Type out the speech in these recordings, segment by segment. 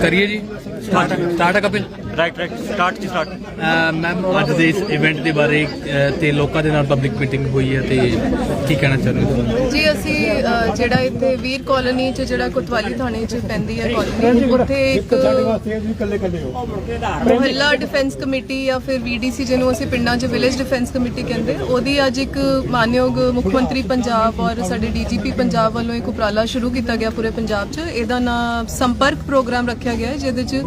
ਕਰੀਏ ਜੀ? Start start Kapil? Right right start ਜੀ ਸਟਾਰਟ ਮੈਮ ਅੱਜ ਦੇ ਇਸ ਇਵੈਂਟ ਦੇ ਬਾਰੇ ਅਹ, ਤੇ ਲੋਕਾਂ ਦੇ ਨਾਲ ਪਬਲਿਕ ਮੀਟਿੰਗ ਹੋਈ ਹੈ ਤੇ ਕੀ ਕਹਿਣਾ ਚਾਹੁੰਦੇ ਹੋ ਜੀ ਅਸੀਂ ਅ, ਜਿਹੜਾ ਇੱਥੇ ਵੀਰ ਕਾਲੋਨੀ ਚ ਜਿਹੜਾ ਕੋਤਵਾਲੀ ਥਾਣੇ ਚ ਪੈਂਦੀ ਹੈ ਕਾਲੋਨੀ ਉੱਥੇ ਇੱਕ ਮੁਹੱਲਾ ਡਿਫੈਂਸ ਕਮੇਟੀ ਜਾਂ ਫਿਰ ਵੀਡੀਸੀ ਜਿਹਨੂੰ ਅਸੀਂ ਪਿੰਡਾਂ 'ਚ ਵਿਲੇਜ ਡਿਫੈਂਸ ਕਮੇਟੀ ਕਹਿੰਦੇ ਉਹਦੀ ਅੱਜ ਇੱਕ ਮਾਨਯੋਗ ਮੁੱਖ ਮੰਤਰੀ ਪੰਜਾਬ ਔਰ ਸਾਡੇ ਡੀਜੀਪੀ ਪੰਜਾਬ ਵੱਲੋਂ ਇੱਕ ਉਪਰਾਲਾ ਸ਼ੁਰੂ ਕੀਤਾ ਗਿਆ ਪੂਰੇ ਪੰਜਾਬ 'ਚ। ਇਹਦਾ ਨਾਮ ਸੰਪਰਕ ਪ੍ਰੋਗਰਾਮ ਰੱਖਿਆ ਗਿਆ ਹੈ, ਜਿਹਦੇ 'ਚ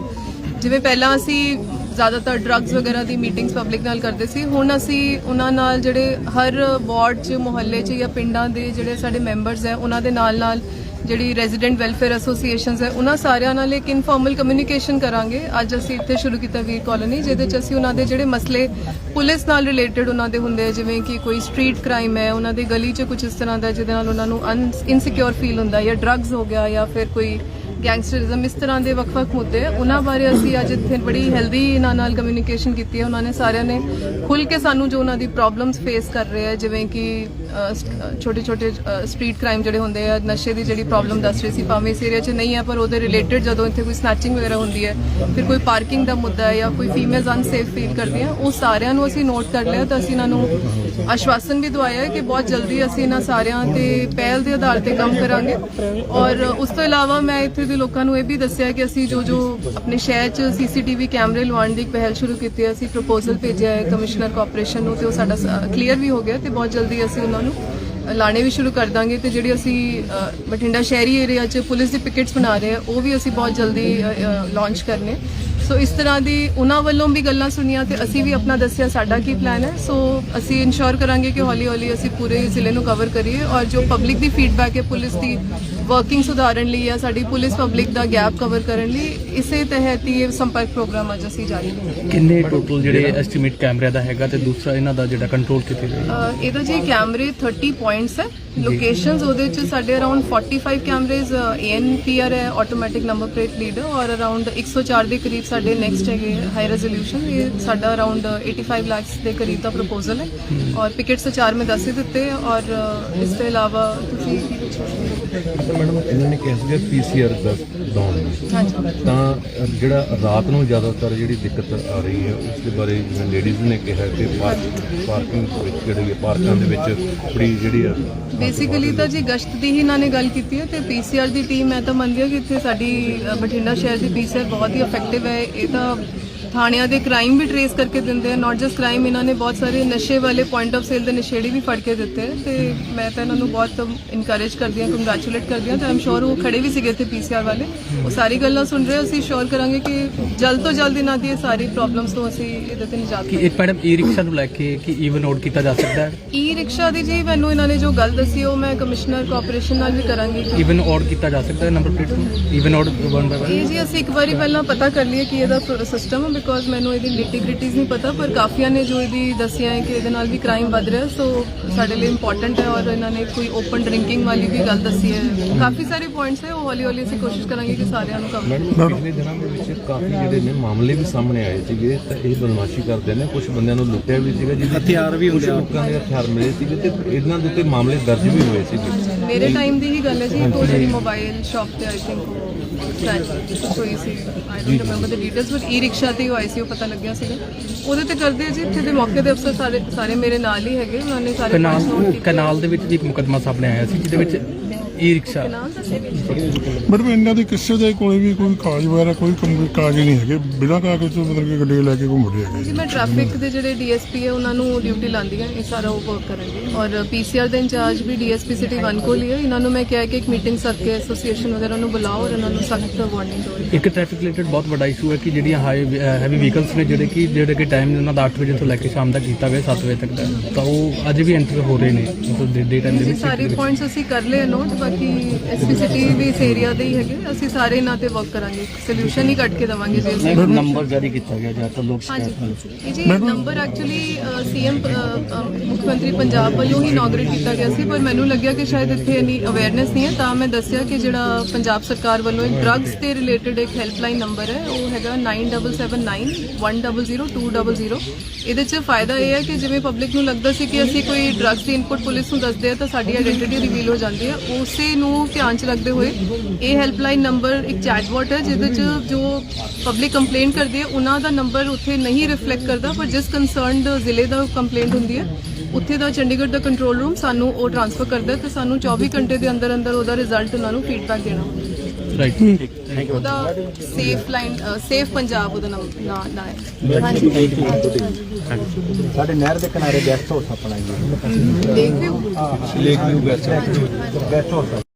ਜਿਵੇਂ ਪਹਿਲਾਂ ਅਸੀਂ ਜ਼ਿਆਦਾਤਰ ਡਰੱਗਸ ਵਗੈਰਾ ਦੀ ਮੀਟਿੰਗਸ ਪਬਲਿਕ ਨਾਲ ਕਰਦੇ ਸੀ, ਹੁਣ ਅਸੀਂ ਉਹਨਾਂ ਨਾਲ ਜਿਹੜੇ ਹਰ ਵਾਰਡ 'ਚ, ਮੁਹੱਲੇ 'ਚ ਜਾਂ ਪਿੰਡਾਂ ਦੇ ਜਿਹੜੇ ਸਾਡੇ ਮੈਂਬਰਸ ਹੈ, ਉਹਨਾਂ ਦੇ ਨਾਲ ਨਾਲ ਜਿਹੜੀ ਰੈਜ਼ੀਡੈਂਟ ਵੈਲਫੇਅਰ ਐਸੋਸੀਏਸ਼ਨਸ ਹੈ, ਉਹਨਾਂ ਸਾਰਿਆਂ ਨਾਲ ਇੱਕ ਇਨਫਾਰਮਲ ਕਮਿਊਨੀਕੇਸ਼ਨ ਕਰਾਂਗੇ। ਅੱਜ ਅਸੀਂ ਇੱਥੇ ਸ਼ੁਰੂ ਕੀਤਾ ਵੀਰ ਕਾਲੋਨੀ ਜਿਹਦੇ 'ਚ ਅਸੀਂ ਉਹਨਾਂ ਦੇ ਜਿਹੜੇ ਮਸਲੇ ਪੁਲਿਸ ਨਾਲ ਰਿਲੇਟਡ ਉਹਨਾਂ ਦੇ ਹੁੰਦੇ ਆ, ਜਿਵੇਂ ਕਿ ਕੋਈ ਸਟਰੀਟ ਕ੍ਰਾਈਮ ਹੈ, ਉਹਨਾਂ ਦੀ ਗਲੀ 'ਚ ਕੁਝ ਇਸ ਤਰ੍ਹਾਂ ਦਾ, ਜਿਹਦੇ ਨਾਲ ਉਹਨਾਂ ਨੂੰ ਇਨਸਿਕਿਉਰ ਫੀਲ ਹੁੰਦਾ, ਜਾਂ ਡਰੱਗਸ ਹੋ ਗਿਆ, ਜਾਂ ਫਿਰ ਕੋਈ ਗੈਂਗਸਟਰਿਜ਼ਮ ਇਸ ਤਰ੍ਹਾਂ ਦੇ ਵੱਖ-ਵੱਖ ਮੁੱਦੇ ਉਹਨਾਂ ਬਾਰੇ ਅਸੀਂ ਅੱਜ ਇੱਥੇ ਬੜੀ ਹੈਲਦੀ ਇਹਨਾਂ ਨਾਲ ਕਮਿਊਨੀਕੇਸ਼ਨ ਕੀਤੀ ਹੈ। ਉਹਨਾਂ ਨੇ ਸਾਰਿਆਂ ਨੇ ਖੁੱਲ ਕੇ ਸਾਨੂੰ ਜੋ ਉਹਨਾਂ ਦੀ ਪ੍ਰੋਬਲਮਸ ਫੇਸ ਕਰ ਰਹੇ ਆ, ਜਿਵੇਂ ਕਿ ਛੋਟੇ-ਛੋਟੇ ਸਟਰੀਟ ਕ੍ਰਾਈਮ ਜਿਹੜੇ ਹੁੰਦੇ ਆ, ਨਸ਼ੇ ਦੀ ਜਿਹੜੀ ਪ੍ਰੋਬਲਮ ਦੱਸ ਰਹੇ ਸੀ, ਭਾਵੇਂ ਇਸ ਏਰੀਆ 'ਚ ਨਹੀਂ ਹੈ ਪਰ ਉਹਦੇ ਰਿਲੇਟਡ ਜਦੋਂ ਇੱਥੇ ਕੋਈ ਸਨੈਚਿੰਗ ਵਗੈਰਾ ਹੁੰਦੀ ਹੈ, ਫਿਰ ਕੋਈ ਪਾਰਕਿੰਗ ਦਾ ਮੁੱਦਾ ਹੈ ਜਾਂ ਕੋਈ ਫੀਮੇਲਸ ਅਨਸੇਫ ਫੀਲ ਕਰਦੀਆਂ ਉਹ ਸਾਰਿਆਂ ਨੂੰ ਅਸੀਂ ਨੋਟ ਕਰ ਲਿਆ ਤਾਂ ਅਸੀਂ ਇਹਨਾਂ ਨੂੰ ਆਸ਼ਵਾਸਨ ਵੀ ਦਵਾਇਆ ਕਿ ਬਹੁਤ ਜਲਦੀ ਅਸੀਂ ਇਹਨਾਂ ਸਾਰਿਆਂ ਤੇ ਪਹਿਲ ਦੇ ਆਧਾਰ ਤੇ ਕੰਮ ਕਰਾਂਗੇ। ਔਰ ਉਸ ਤੋਂ ਇਲਾਵਾ ਮੈਂ ਇੱਥੇ ਦੇ ਲੋਕਾਂ ਨੂੰ ਇਹ ਵੀ ਦੱਸਿਆ ਕਿ ਅਸੀਂ ਜੋ ਜੋ ਆਪਣੇ ਸ਼ਹਿਰ 'ਚ ਸੀਸੀਟੀਵੀ ਕੈਮਰੇ ਲਵਾਉਣ ਦੀ ਪਹਿਲ ਸ਼ੁਰੂ ਕੀਤੀ ਹੈ ਅਸੀਂ ਪ੍ਰਪੋਜ਼ਲ ਭੇਜਿਆ ਹੈ ਕਮਿਸ਼ਨਰ ਕਾਰਪੋਰੇਸ਼ਨ ਨੂੰ ਤੇ ਉਹ ਸਾਡਾ ਕਲੀਅਰ ਵੀ ਹੋ ਗਿਆ ਤੇ ਬਹੁਤ ਜਲਦੀ ਅਸੀਂ ਉਹਨਾਂ ਨੂੰ ਅ, ਲਾਣੇ ਵੀ ਸ਼ੁਰੂ ਕਰ ਦਾਂਗੇ ਤੇ ਜਿਹੜੀ ਅਸੀਂ ਬਠਿੰਡਾ ਸ਼ਹਿਰੀ ਏਰੀਆ 'ਚ ਪੁਲਿਸ ਦੀ ਪਿਕਟਸ ਬਣਾ ਰਹੇ ਆ ਉਹ ਵੀ ਅਸੀਂ ਬਹੁਤ ਜਲਦੀ ਲਾਂਚ ਕਰਨੇ ਸੋ ਇਸ ਤਰ੍ਹਾਂ ਦੀ ਉਹਨਾਂ ਵੱਲੋਂ ਵੀ ਗੱਲਾਂ ਸੁਣੀਆਂ ਤੇ ਅਸੀਂ ਵੀ ਆਪਣਾ ਦੱਸਿਆ ਸਾਡਾ ਕੀ ਪਲਾਨ ਹੈ। ਸੋ ਅਸੀਂ ਇਨਸ਼ੋਰ ਕਰਾਂਗੇ ਕਿ ਹੌਲੀ ਹੌਲੀ ਅਸੀਂ ਪੂਰੇ ਜ਼ਿਲ੍ਹੇ ਨੂੰ ਕਵਰ ਕਰੀਏ ਔਰ ਜੋ ਪਬਲਿਕ ਦੀ ਫੀਡਬੈਕ ਹੈ ਪੁਲਿਸ ਦੀ ਵਰਕਿੰਗ ਸੁਧਾਰਨ ਲਈ ਜਾਂ ਸਾਡੀ ਪੁਲਿਸ ਪਬਲਿਕ ਦਾ ਗੈਪ ਕਵਰ ਕਰਨ ਲਈ ਇਸੇ ਤਹਿਤ ਹੀ ਇਹ ਸੰਪਰਕ ਪ੍ਰੋਗਰਾਮ ਅੱਜ ਅਸੀਂ ਜਾਰੀ ਕਰਾਂਗੇ ਕਿੰਨੇ ਟੋਟਲ ਜਿਹੜੇ ਐਸਟੀਮੇਟ ਕੈਮਰਿਆਂ ਦਾ ਹੈਗਾ ਤੇ ਦੂਸਰਾ ਇਹਨਾਂ ਦਾ ਜਿਹੜਾ ਕੰਟਰੋਲ ਕਿਤੇ ਅਹ ਇਹਦਾ ਜੀ ਕੈਮਰੇ 30 ਪੁਆਇੰਟਸ ਹੈ। ਲੋਕੇਸ਼ਨਸ ਉਹਦੇ ਚ ਸਾਡੇ ਅਰਾਊਂਡ 45 ਕੈਮਰੇਜ਼ ANPR ਹੈ ਆਟੋਮੈਟਿਕ ਨੰਬਰ ਪਲੇਟ ਲੀਡਰ ਔਰ ਅਰਾਊਂਡ 104 ਦੇ ਕਰੀਬ ਸਾਡੇ ਨੈਕਸਟ ਹੈਗੇ ਹਾਈ ਰੈਜ਼ੋਲੂਸ਼ਨ ਇਹ ਸਾਡਾ ਅਰਾਊਂਡ 85 ਲੱਖ ਦੇ ਕਰੀਬ ਦਾ ਪ੍ਰਪੋਜ਼ਲ ਹੈ। ਔਰ ਪਿਕਟਸ ਚਾਰ ਮੈਂ ਦੱਸ ਹੀ ਦਿੱਤੇ ਹੈ ਔਰ ਇਸ ਤੋਂ ਇਲਾਵਾ ਤੁਸੀਂ ਮੈਡਮ ਇਹਨਾਂ ਨੇ ਕਿਹਾ ਸੀਗਾ ਪੀਸੀਆਰ ਦਾ ਡਾਊਨ ਹਾਂਜੀ। ਤਾਂ ਜਿਹੜਾ ਰਾਤ ਨੂੰ ਜ਼ਿਆਦਾਤਰ ਜਿਹੜੀ ਦਿੱਕਤ ਆ ਰਹੀ ਹੈ ਉਸ ਦੇ ਬਾਰੇ ਜਿਵੇਂ ਲੇਡੀਜ਼ ਨੇ ਕਿਹਾ ਕਿ ਪਾਰਕਿੰਗ ਵਿੱਚ ਜਿਹੜੀ ਪਾਰਕਾਂ ਦੇ ਵਿੱਚ ਬੜੀ ਜਿਹੜੀ ਆ ਬੇਸਿਕਲੀ ਤਾਂ ਜੀ ਗਸ਼ਤ ਦੀ ਹੀ ਇਹਨਾਂ ਨੇ ਗੱਲ ਕੀਤੀ ਹੈ ਤੇ ਪੀਸੀਆਰ ਦੀ ਟੀਮ ਮੈਂ ਤਾਂ ਮੰਨਦੀ ਹਾਂ ਕਿ ਇੱਥੇ ਸਾਡੀ ਬਠਿੰਡਾ ਸ਼ਹਿਰ ਦੀ ਪੀਸੀਆਰ ਬਹੁਤ ਹੀ ਇਫੈਕਟਿਵ ਹੈ। ਇਹ ਤਾਂ ਥਾਣਿਆਂ ਦੇ ਕ੍ਰਾਈਮ ਵੀ ਟਰੇਸ ਕਰਕੇ ਦਿੰਦੇ ਆ ਨਾਟ ਜਸਟ ਕ੍ਰਾਈਮ ਇਹਨਾਂ ਨੇ ਬਹੁਤ ਸਾਰੇ ਨਸ਼ੇ ਵਾਲੇ ਪੁਆਇੰਟ ਆਫ ਸੇਲ ਦੇ ਨਸ਼ੇੜੀ ਵੀ ਫੜ ਕੇ ਦਿੱਤੇ ਆ ਤੇ ਮੈਂ ਤਾਂ ਇਹਨਾਂ ਨੂੰ ਬਹੁਤ ਇਨਕਰੇਜ ਕਰਦੀ ਹਾਂ ਕੰਗ੍ਰੈਚੁਲੇਟ ਕਰਦੀ ਹਾਂ ਤੇ ਆਮ ਸ਼ੋਰ ਉਹ ਖੜੇ ਵੀ ਸੀਗੇ ਇੱਥੇ ਪੀਸੀਆਰ ਵਾਲੇ। ਉਹ ਸਾਰੀ ਗੱਲਾਂ ਸੁਣ ਰਹੇ ਅਸੀਂ ਸ਼ੋਰ ਕਰਾਂਗੇ ਕਿ ਜਲਦ ਤੋਂ ਜਲਦ ਇਹਨਾਂ ਦੀ ਇਹ ਸਾਰੀ ਪ੍ਰੋਬਲਮਸ ਤੋਂ ਅਸੀਂ ਇਹਦੇ ਤੇ ਨਿਜਾਤ ਕਿ ਇੱਕ ਮੈਡਮ ਈ ਰਿਕਸ਼ਾ ਨੂੰ ਲੈ ਕੇ ਕਿ ਈਵਨ ਆਊਟ ਕੀਤਾ ਜਾ ਸਕਦਾ ਹੈ? ਈ ਰਿਕਸ਼ਾ ਦੀ ਜੀ ਮੈਨੂੰ ਇਹਨਾਂ ਨੇ ਜੋ ਗੱਲ ਦੱਸੀ ਉਹ ਮੈਂ ਕਮਿਸ਼ਨਰ ਕਾਰਪੋਰੇਸ਼ਨ ਨਾਲ ਵੀ ਕਰਾਂਗੀ। ਈਵਨ ਆਊਟ ਕੀਤਾ ਜਾ ਸਕਦਾ ਹੈ ਨੰਬਰ ਪਲੇਟ ਨੂੰ? ਈਵਨ ਆਊਟ ਵਨ ਬਾਈ ਇਹ ਜੀ ਅਸੀਂ ਇੱਕ ਵਾਰੀ ਪਹਿਲਾਂ ਪਤਾ ਕਰ ਲਈਏ ਕਿ ਇਹਦਾ ਸਿਸਟਮ ਹੈ ਬਿਕੋਜ਼ ਮੈਨੂੰ ਇਹਦੀ ਲਿਟੀਗ੍ਰਿਟੀਜ਼ ਨਹੀਂ ਪਤਾ ਪਰ ਕਾਫੀਆਂ ਨੇ ਜੋ ਇਹਦੀ ਦੱਸਿਆ ਹੈ ਕਿ ਇਹਦੇ ਨਾਲ ਵੀ ਕ੍ਰਾਈਮ ਵੱਧ ਰਿਹਾ ਸੋ ਸਾਡੇ ਲਈ ਇੰਪੋਰਟੈਂਟ ਹੈ ਔਰ ਇਹਨਾਂ ਨੇ ਕੋਈ ਓਪਨ ਡਰਿੰਕਿੰਗ ਵਾਲੀ ਵੀ ਗੱਲ ਦੱਸੀ ਹੈ। ਕਾਫੀ ਸਾਰੇ ਪੁਆਇੰਟਸ ਹੈ ਉਹ ਹੌਲੀ ਹੌਲੀ ਅਸੀਂ ਕੋਸ਼ਿਸ਼ ਕਰਾਂਗੇ ਕਿ ਸਾਰਿਆਂ ਨੂੰ ਕਵਰ ਮੈਡਮ ਪਿਛਲੇ ਦਿਨਾਂ ਦੇ ਵਿੱਚ ਕਾਫੀ ਜਿਹੜੇ ਨੇ ਮਾਮਲੇ ਵੀ ਸਾਹਮਣੇ ਆਏ ਸੀਗੇ ਤਾਂ ਇਹ ਬਦਮਾਸ਼ੀ ਕਰਦੇ ਨੇ ਕੁਝ ਬੰਦਿਆਂ ਨੂੰ ਲੁੱਟਿਆ ਵੀ ਸੀਗਾ ਜਿਹਦੇ ਹਥਿਆਰ ਵੀ ਹੁੰਦੇ ਲੋਕਾਂ ਦੇ ਹਥਿਆਰ ਮਿਲੇ ਸੀਗੇ ਤੇ ਇਹਨਾਂ ਦੇ ਉੱਤੇ ਮਾਮਲੇ ਦਰਜ ਵੀ ਹੋਏ ਸੀਗੇ। ਮੇਰੇ ਟਾਈਮ ਦੀ ਹੀ ਗੱਲ ਹੈ ਜੀ ਉਹ ਜਿਹੜੀ ਮੋਬਾਈਲ ਸ਼ਾਪ ਤੇ ਆਈ ਥਿੰਕ ਕੋਈ ਸੀ। I don't remember the details but e rickshaw ਤੇ ਉਹ ਆਈ ਸੀ ਉਹ ਪਤਾ ਲੱਗਿਆ ਸੀਗਾ। ਉਹਦੇ ਤੇ ਕਰਦੇ ਜੀ ਇੱਥੇ ਦੇ ਮੌਕੇ ਦੇ ਅਫਸਰ ਸਾਰੇ ਸਾਰੇ ਮੇਰੇ ਨਾਲ ਹੀ ਹੈਗੇ ਉਹਨਾਂ ਨੇ ਸਾਰੇ ਕਨਾਲ। ਕਨਾਲ ਦੇ ਵਿੱਚ ਵੀ ਇੱਕ ਮੁਕੱਦਮਾ ਸਾਹਮਣੇ ਆਇਆ ਸੀ ਜਿਹਦੇ ਵਿੱਚ ਈ ਰਿਕਸ਼ਾ। ਮੈਡਮ ਇਹਨਾਂ ਦੇ ਕਿਸੇ ਦੇ ਕੋਲੇ ਵੀ ਕੋਈ ਕਾਗਜ਼ ਵਗੈਰਾ ਕੋਈ ਕੰਮ- ਕਾਗਜ਼ ਨਹੀਂ ਹੈਗੇ। ਬਿਨਾਂ ਕਾਗਜ਼ ਤੋਂ ਮਤਲਬ ਕਿ ਗੱਡੀ ਲੈ ਕੇ ਘੁੰਮ ਰਹੇ ਹੈਗੇ। ਜੀ ਮੈਂ ਟ੍ਰੈਫਿਕ ਦੇ ਜਿਹੜੇ ਡੀਐਸਪੀ ਹੈ ਉਹਨਾਂ ਨੂੰ ਡਿਊਟੀ ਲਾਉਂਦੀ ਹਾਂ ਇਹ ਸਾਰਾ ਉਹ ਵਰਕ ਕਰਨਗੇ ਔਰ ਪੀਸੀਆਰ ਦੇ ਇੰਚਾਰਜ ਵੀ ਡੀਐਸਪੀ ਸਿਟੀ 1 ਕੋਲ ਹੀ ਹੈ। ਇਹਨਾਂ ਨੂੰ ਮੈਂ ਕਿਹਾ ਕਿ ਇੱਕ ਮੀਟਿੰਗ ਸੱਦ ਕੇ ਐਸੋਸੀਏਸ਼ਨ ਵਗੈਰਾ ਨੂੰ ਬੁਲਾਓ ਔਰ ਇਹਨਾਂ ਨੂੰ ਸਖਤ ਵਾਰਨਿੰਗ ਦਿਓ। ਇੱਕ ਟ੍ਰੈਫਿਕ ਰਿਲੇਟਡ ਬਹੁਤ ਵੱਡਾ ਇਸ਼ੂ ਹੈ ਕਿ ਜਿਹੜੀਆਂ ਹਾਈ ਹੈਵੀ ਵਹੀਕਲਸ ਨੇ ਜਿਹੜੇ ਕਿ ਜਿਹੜੇ ਕਿ ਟਾਈਮ ਉਹਨਾਂ ਦਾ 8 ਵਜੇ ਤੋਂ ਲੈ ਕੇ ਸ਼ਾਮ ਤੱਕ ਕੀਤਾ ਗਿਆ 7 ਵਜੇ ਤੱਕ ਦਾ। ਤਾਂ ਉਹ ਅੱਜ ਵੀ ਐਂਟਰ ਹੋ ਰਹੇ ਨੇ। ਮਤਲਬ ਡੇ ਡੇ ਟਾਈਮ ਦੇ ਜੀ ਵਿੱਚ ਸਾਰੇ ਪੁਆਇੰਟਸ ਅਸੀਂ ਕਰ ਲਏ ਨੋਟ ਬਾਕੀ ਐਸਪੀ ਸਿਟੀ ਵੀ ਇਸ ਏਰੀਆ ਦੇ ਹੀ ਹੈਗੇ। ਅਸੀਂ ਸਾਰੇ ਇਹਨਾਂ ਤੇ ਵਰਕ ਕਰਾਂਗੇ। ਸੋਲੂਸ਼ਨ ਹੀ ਕੱਢ ਕੇ ਦਵਾਂਗੇ ਜੀ ਅਸੀਂ ਨੰਬਰ ਜਾਰੀ ਕੀਤਾ ਗਿਆ ਜਾਂ ਤਾਂ ਲੋਕ ਹਾਂਜੀ। ਇਹ ਜੀ ਨੰਬਰ ਐਕਚੁਅਲੀ ਸੀਐਮ ਮੁੱਖ ਮੰਤਰੀ ਪੰਜਾਬ ਵੱਲੋਂ ਹੀ ਇਨੋਗਰੇਟ ਕੀਤਾ ਗਿਆ ਸੀ ਪਰ ਮੈਨੂੰ ਲੱਗਿਆ ਕਿ ਸ਼ਾਇਦ ਇੱਥੇ ਇਨੀ ਅਵੇਅਰਨੈਸ ਨਹੀਂ ਹੈ ਤਾਂ ਮੈਂ ਦੱਸਿਆ ਕਿ ਜਿਹੜਾ ਪੰਜਾਬ ਸਰਕਾਰ ਵੱਲੋਂ ਇੱਕ ਡਰੱਗਸ ਤੇ ਰਿਲੇਟਡ ਇੱਕ ਹੈਲਪਲਾਈਨ ਨੰਬਰ ਹੈ ਉਹ ਹੈਗਾ 9779100200 ਇਹਦੇ 'ਚ ਫਾਇਦਾ ਇਹ ਹੈ ਕਿ ਜਿਵੇਂ ਪਬਲਿਕ ਨੂੰ ਲੱਗਦਾ ਸੀ ਕਿ ਅਸੀਂ ਕੋਈ ਡਰੱਗਸ ਦੀ ਇਨਪੁਟ ਪੁਲਿਸ ਨੂੰ ਦੱਸਦੇ ਆ ਤਾਂ ਸਾਡੀ ਆਇਡੈਂਟੀਟੀ ਰਿਵੀਲ ਹੋ ਜਾਂਦੀ ਹੈ ਉਸ ਉਸੇ ਨੂੰ ਧਿਆਨ ਚ ਰੱਖਦੇ ਹੋਏ, ਇਹ ਹੈਲਪਲਾਈਨ ਨੰਬਰ ਇੱਕ ਚੈਟਬੋਟ ਹੈ, ਜਿਹਦੇ ਚ ਜੋ ਪਬਲਿਕ ਕੰਪਲੇਂਟ ਕਰਦੇ ਹੈ ਉਹਨਾਂ ਦਾ ਨੰਬਰ ਉੱਥੇ ਨਹੀਂ ਰਿਫਲੈਕਟ ਕਰਦਾ, ਪਰ ਜਿਸ ਕੰਸਰਨਡ ਜ਼ਿਲ੍ਹੇ ਦਾ ਕੰਪਲੇਂਟ ਹੁੰਦੀ ਹੈ, ਉੱਥੇ ਦਾ ਚੰਡੀਗੜ੍ਹ ਦਾ ਕੰਟਰੋਲ ਰੂਮ ਸਾਨੂੰ ਉਹ ਟ੍ਰਾਂਸਫਰ ਕਰਦਾ ਹੈ ਤੇ ਸਾਨੂੰ 24 ਘੰਟੇ ਦੇ ਅੰਦਰ ਅੰਦਰ ਉਹਦਾ ਰਿਜ਼ਲਟ ਉਹਨਾਂ ਨੂੰ ਫੀਡਬੈਕ ਦੇਣਾ। ਹੁੰਦਾ ਰਾਈਟ ਉਹਦਾ ਸੇਫ ਲਾਈਨ ਸੇਫ ਪੰਜਾਬ ਉਹਦਾ ਨਾਮ ਨਾ ਨਾ ਹੈ। ਸਾਡੇ ਨਹਿਰ ਦੇ ਕਿਨਾਰੇ ਗੈਸਟ ਹਾਊਸ ਆਪਣਾ ਜੀ। ਦੇਖ ਰਹੇ ਹੋ? Lake view guest house